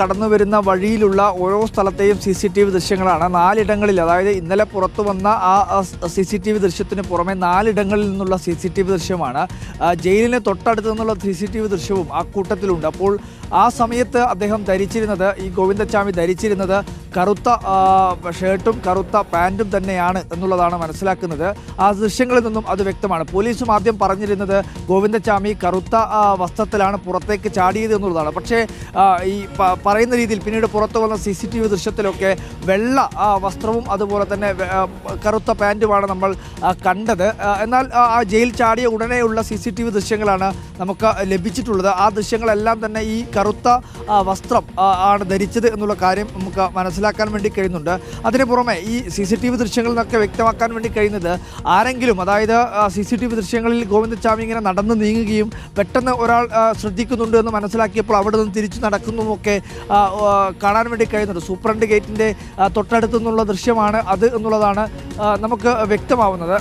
കടന്നു വരുന്ന വഴിയിലുള്ള ഓരോ സ്ഥലത്തെയും സി സി ടി വി ദൃശ്യങ്ങളാണ്. നാലിടങ്ങളിൽ അതായത് ഇന്നലെ പുറത്തു വന്ന ആ സി സി ടി വി ദൃശ്യത്തിന് പുറമെ നാലിടങ്ങളിൽ നിന്നുള്ള സി സി ടി വി ദൃശ്യമാണ്. ജയിലിന് തൊട്ടടുത്ത് നിന്നുള്ള സി സി ടി വി ദൃശ്യവും ആ കൂട്ടത്തിലുണ്ട്. അപ്പോൾ ആ സമയത്ത് അദ്ദേഹം ധരിച്ചിരുന്നത് ഈ ഗോവിന്ദച്ചാമി ധരിച്ചിരുന്നത് കറുത്ത ഷർട്ടും കറുത്ത പാന്റും തന്നെയാണ് എന്നുള്ളതാണ് മനസ്സിലാക്കുന്നത്. ആ ദൃശ്യങ്ങളിൽ നിന്നും അത് വ്യക്തമാണ്. പോലീസും ആദ്യം പറഞ്ഞിരുന്നത് ഗോവിന്ദച്ചാമി കറുത്ത വസ്ത്രത്തിലാണ് പുറത്തേക്ക് ചാടിയത് എന്നുള്ളതാണ്. പക്ഷേ ഈ പറയുന്ന രീതിയിൽ പിന്നീട് പുറത്തു വന്ന സി സി ടി വി ദൃശ്യത്തിലൊക്കെ വെള്ള വസ്ത്രവും അതുപോലെ തന്നെ കറുത്ത പാന്റുമാണ് നമ്മൾ കണ്ടത്. എന്നാൽ ആ ജയിൽ ചാടിയ ഉടനെയുള്ള സി സി ടി വി ദൃശ്യങ്ങളാണ് നമുക്ക് ലഭിച്ചിട്ടുള്ളത്. ആ ദൃശ്യങ്ങളെല്ലാം തന്നെ ഈ കറുത്ത വസ്ത്രം ആണ് ധരിച്ചത് എന്നുള്ള കാര്യം നമുക്ക് മനസ്സിലാക്കാൻ വേണ്ടി കഴിയുന്നുണ്ട്. അതിന് പുറമെ ഈ സി സി ടി വി ദൃശ്യങ്ങളിൽ നിന്നൊക്കെ വ്യക്തമാക്കാൻ വേണ്ടി കഴിയുന്നത് ആരെങ്കിലും അതായത് സി സി ടി വി ദൃശ്യങ്ങളിൽ ഗോവിന്ദസ്വാമി ഇങ്ങനെ നടന്ന് നീങ്ങുകയും പെട്ടെന്ന് ഒരാൾ ശ്രദ്ധിക്കുന്നുണ്ട് എന്ന് മനസ്സിലാക്കിയപ്പോൾ അവിടെ നിന്ന് തിരിച്ചു നടക്കുന്നതുമൊക്കെ കാണാൻ വേണ്ടി കഴിയുന്നുണ്ട്. സൂപ്രണ്ട് ഗേറ്റിന്റെ തൊട്ടടുത്തു നിന്നുള്ള ദൃശ്യമാണ് അത് എന്നുള്ളതാണ് നമുക്ക് വ്യക്തമാവുന്നത്.